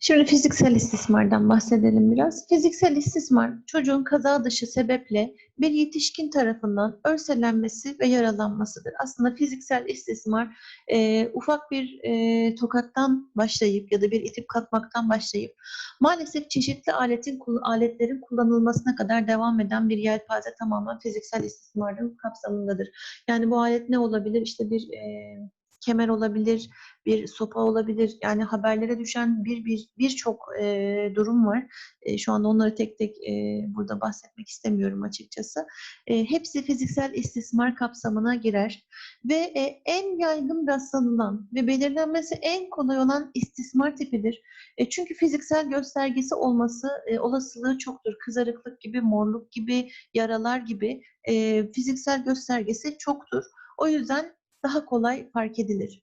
Şimdi fiziksel istismardan bahsedelim biraz. Fiziksel istismar çocuğun kaza dışı sebeple bir yetişkin tarafından örselenmesi ve yaralanmasıdır. Aslında fiziksel istismar e, ufak bir e, tokattan başlayıp ya da bir itip kalkmaktan başlayıp maalesef çeşitli aletin aletlerin kullanılmasına kadar devam eden bir yelpaze tamamen fiziksel istismarın kapsamındadır. Yani bu alet ne olabilir? İşte bir e, kemer olabilir, bir sopa olabilir. Yani haberlere düşen bir bir birçok e, durum var. E, şu anda onları tek tek e, burada bahsetmek istemiyorum açıkçası. E, hepsi fiziksel istismar kapsamına girer ve e, en yaygın rastlanılan ve belirlenmesi en kolay olan istismar tipidir. E, çünkü fiziksel göstergesi olması e, olasılığı çoktur. Kızarıklık gibi, morluk gibi, yaralar gibi e, fiziksel göstergesi çoktur. O yüzden daha kolay fark edilir.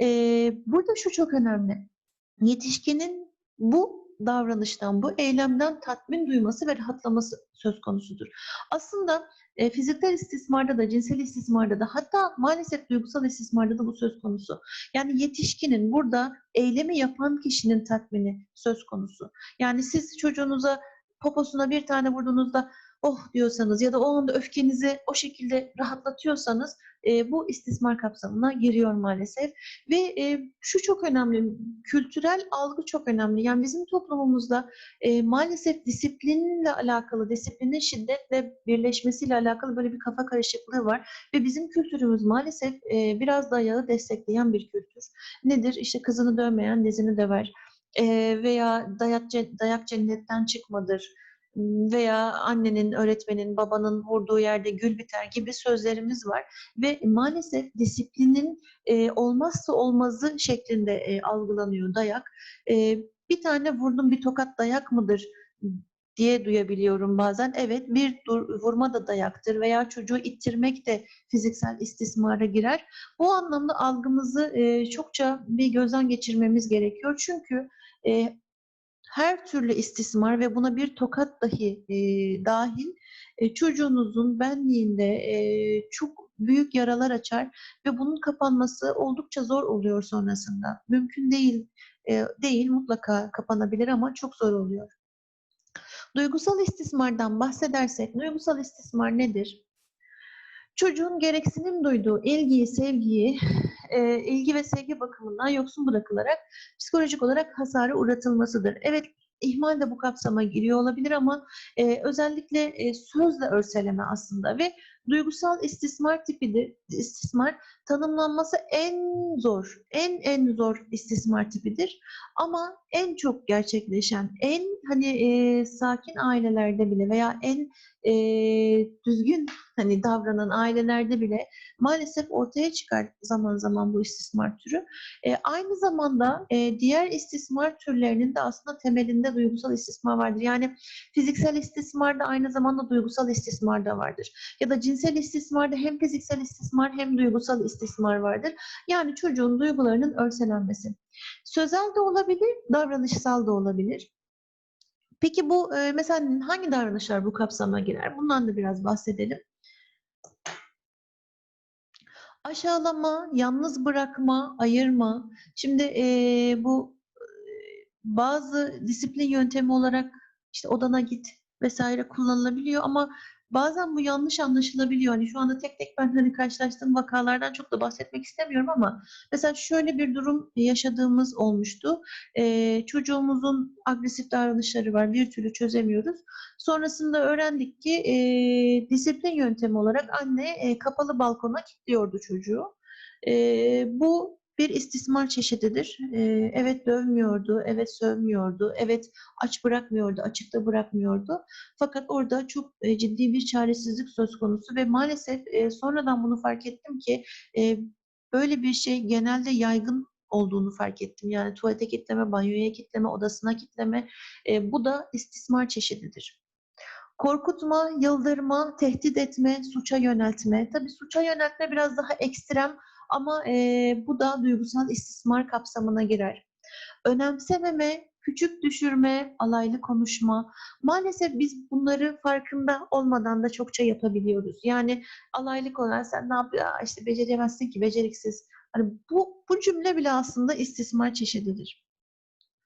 Ee, burada şu çok önemli. Yetişkinin bu davranıştan, bu eylemden tatmin duyması ve rahatlaması söz konusudur. Aslında e, fiziksel istismarda da, cinsel istismarda da hatta maalesef duygusal istismarda da bu söz konusu. Yani yetişkinin burada eylemi yapan kişinin tatmini söz konusu. Yani siz çocuğunuza poposuna bir tane vurduğunuzda oh diyorsanız ya da o anda öfkenizi o şekilde rahatlatıyorsanız e, bu istismar kapsamına giriyor maalesef. Ve e, şu çok önemli, kültürel algı çok önemli. Yani bizim toplumumuzda e, maalesef disiplinle alakalı, disiplinin şiddetle birleşmesiyle alakalı böyle bir kafa karışıklığı var. Ve bizim kültürümüz maalesef e, biraz dayağı destekleyen bir kültür. Nedir? İşte kızını dövmeyen dizini döver. E, veya dayak, dayak cennetten çıkmadır veya annenin, öğretmenin, babanın vurduğu yerde gül biter gibi sözlerimiz var. Ve maalesef disiplinin e, olmazsa olmazı şeklinde e, algılanıyor dayak. E, bir tane vurdum bir tokat dayak mıdır diye duyabiliyorum bazen. Evet bir dur, vurma da dayaktır veya çocuğu ittirmek de fiziksel istismara girer. Bu anlamda algımızı çokça bir gözden geçirmemiz gerekiyor. Çünkü her türlü istismar ve buna bir tokat dahi e, dahil e, çocuğunuzun benliğinde e, çok büyük yaralar açar ve bunun kapanması oldukça zor oluyor sonrasında. Mümkün değil, e, değil mutlaka kapanabilir ama çok zor oluyor. Duygusal istismardan bahsedersek, duygusal istismar nedir? Çocuğun gereksinim duyduğu ilgiyi, sevgiyi, e, ilgi ve sevgi bakımından yoksun bırakılarak psikolojik olarak hasara uğratılmasıdır. Evet ihmal de bu kapsama giriyor olabilir ama e, özellikle e, sözle örseleme aslında ve duygusal istismar tipidir. İstismar tanımlanması en zor, en en zor istismar tipidir. Ama en çok gerçekleşen, en hani e, sakin ailelerde bile veya en e, düzgün hani davranan ailelerde bile maalesef ortaya çıkar zaman zaman bu istismar türü. E, aynı zamanda e, diğer istismar türlerinin de aslında temelinde duygusal istismar vardır. Yani fiziksel istismar da aynı zamanda duygusal istismar da vardır. Ya da cinsel istismarda hem fiziksel istismar hem duygusal istismar vardır. Yani çocuğun duygularının örselenmesi. Sözel de olabilir, davranışsal da olabilir. Peki bu e, mesela hangi davranışlar bu kapsama girer? Bundan da biraz bahsedelim. Aşağılama, yalnız bırakma, ayırma. Şimdi e, bu e, bazı disiplin yöntemi olarak işte odana git vesaire kullanılabiliyor ama bazen bu yanlış anlaşılabiliyor. Hani şu anda tek tek ben hani karşılaştığım vakalardan çok da bahsetmek istemiyorum ama mesela şöyle bir durum yaşadığımız olmuştu. Ee, çocuğumuzun agresif davranışları var. Bir türlü çözemiyoruz. Sonrasında öğrendik ki e, disiplin yöntemi olarak anne e, kapalı balkona kilitliyordu çocuğu. E, bu bir istismar çeşididir. Ee, evet dövmüyordu, evet sövmüyordu, evet aç bırakmıyordu, açıkta bırakmıyordu. Fakat orada çok e, ciddi bir çaresizlik söz konusu ve maalesef e, sonradan bunu fark ettim ki e, böyle bir şey genelde yaygın olduğunu fark ettim. Yani tuvalete kitleme, banyoya kitleme, odasına kitleme bu da istismar çeşididir. Korkutma, yıldırma, tehdit etme, suça yöneltme. Tabii suça yöneltme biraz daha ekstrem ama e, bu da duygusal istismar kapsamına girer. Önemsememe, küçük düşürme, alaylı konuşma. Maalesef biz bunları farkında olmadan da çokça yapabiliyoruz. Yani alaylık olan sen ne yapıyor? İşte beceremezsin ki, beceriksiz. Hani bu, bu cümle bile aslında istismar çeşididir.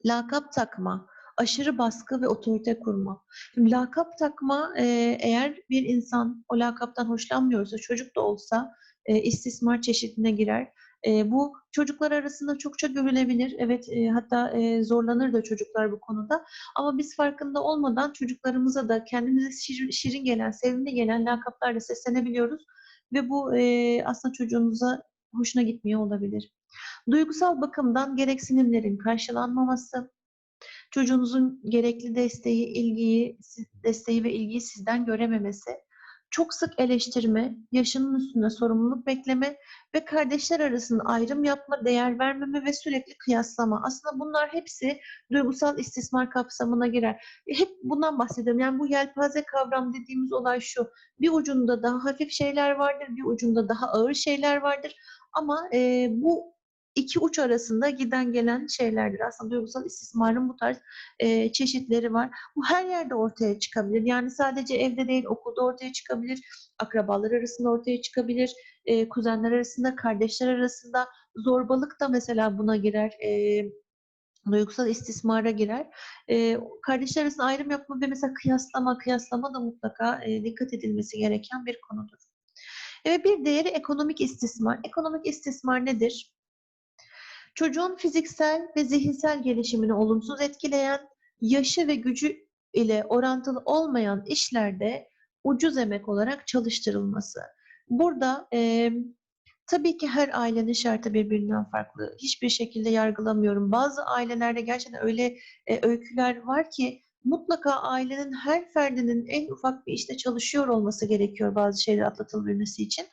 Lakap takma, aşırı baskı ve otorite kurma. Şimdi lakap takma, eğer bir insan o lakaptan hoşlanmıyorsa, çocuk da olsa, eee, istismar çeşidine girer. Eee, bu çocuklar arasında çokça görülebilir. Evet, eee, hatta, zorlanır da çocuklar bu konuda ama biz farkında olmadan çocuklarımıza da kendimize şirin gelen, sevimli gelen lakaplarla seslenebiliyoruz ve bu, aslında çocuğumuza hoşuna gitmiyor olabilir. Duygusal bakımdan gereksinimlerin karşılanmaması, çocuğunuzun gerekli desteği, ilgiyi, desteği ve ilgiyi sizden görememesi, çok sık eleştirme, yaşının üstünde sorumluluk bekleme ve kardeşler arasında ayrım yapma, değer vermeme ve sürekli kıyaslama. Aslında bunlar hepsi duygusal istismar kapsamına girer. E, hep bundan bahsediyorum. Yani bu yelpaze kavram dediğimiz olay şu: Bir ucunda daha hafif şeyler vardır, bir ucunda daha ağır şeyler vardır ama, eee, bu 2 uç arasında giden gelen şeylerdir. Aslında duygusal istismarın bu tarz, eee, çeşitleri var. Bu her yerde ortaya çıkabilir. Yani sadece evde değil, okulda ortaya çıkabilir, akrabalar arasında ortaya çıkabilir, eee, kuzenler arasında, kardeşler arasında. Zorbalık da mesela buna girer, eee, duygusal istismara girer. Eee, kardeşler arasında ayrım yapma ve mesela kıyaslama, kıyaslama da mutlaka, eee, dikkat edilmesi gereken bir konudur. Ve bir diğeri ekonomik istismar. Ekonomik istismar nedir? Çocuğun fiziksel ve zihinsel gelişimini olumsuz etkileyen, yaşı ve gücü ile orantılı olmayan işlerde ucuz emek olarak çalıştırılması. Burada, emm, tabii ki her ailenin şartı birbirinden farklı. Hiçbir şekilde yargılamıyorum. Bazı ailelerde gerçekten öyle, eee, öyküler var ki mutlaka ailenin her ferdinin en ufak bir işte çalışıyor olması gerekiyor bazı şeyleri atlatabilmesi için.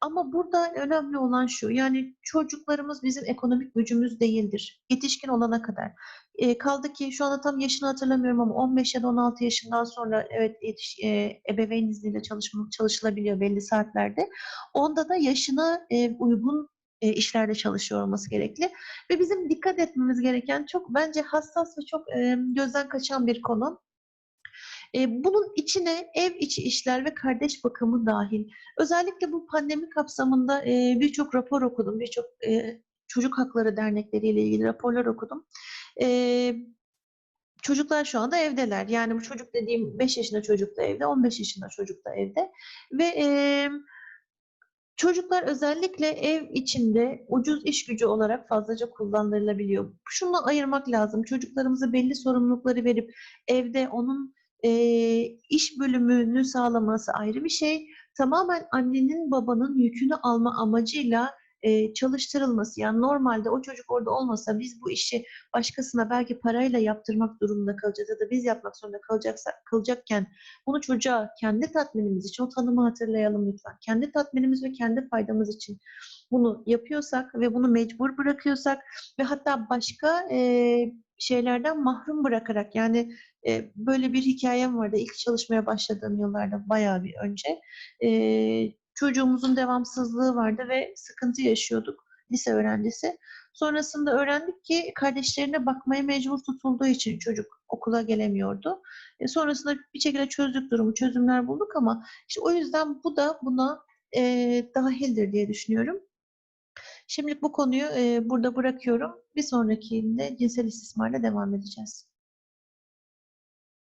Ama burada önemli olan şu: Yani çocuklarımız bizim ekonomik gücümüz değildir yetişkin olana kadar. Eee, kaldı ki şu anda tam yaşını hatırlamıyorum ama 15 ya da 16 yaşından sonra evet yetiş eee, ebeveyn izniyle çalışma çalışılabiliyor belli saatlerde. Onda da yaşına, eee, uygun, eee, işlerde çalışıyor olması gerekli ve bizim dikkat etmemiz gereken çok bence hassas ve çok, gözden kaçan bir konu. Eee, bunun içine ev içi işler ve kardeş bakımı dâhil. Özellikle bu pandemi kapsamında, birçok rapor okudum, birçok, çocuk hakları dernekleriyle ilgili raporlar okudum. Çocuklar şu anda evdeler. Yani bu çocuk dediğim 5 yaşında çocuk da evde, 15 yaşında çocuk da evde ve, emm, çocuklar özellikle ev içinde ucuz iş gücü olarak fazlaca kullandırılabiliyor. Şunu ayırmak lazım: Çocuklarımıza belli sorumlulukları verip evde onun, eee, iş bölümünü sağlaması ayrı bir şey. Tamamen annenin babanın yükünü alma amacıyla, çalıştırılması, yani normalde o çocuk orada olmasa biz bu işi başkasına belki parayla yaptırmak durumunda kalacağız ya da biz yapmak zorunda kalacaksak kalacakken bunu çocuğa kendi tatminimiz için, o tanımı hatırlayalım lütfen, kendi tatminimiz ve kendi faydamız için bunu yapıyorsak ve bunu mecbur bırakıyorsak ve hatta başka, eee, şeylerden mahrum bırakarak yani, eee, böyle bir hikâyem vardı ilk çalışmaya başladığım yıllarda bayağı bir önce. Eee, çocuğumuzun devamsızlığı vardı ve sıkıntı yaşıyorduk, lise öğrencisi. Sonrasında öğrendik ki kardeşlerine bakmaya mecbur tutulduğu için çocuk okula gelemiyordu. E, sonrasında bir şekilde çözdük durumu, çözümler bulduk ama işte o yüzden bu da buna, eee, dâhildir diye düşünüyorum. Şimdilik bu konuyu, eee, burada bırakıyorum. Bir sonrakinde cinsel istismarla devam edeceğiz.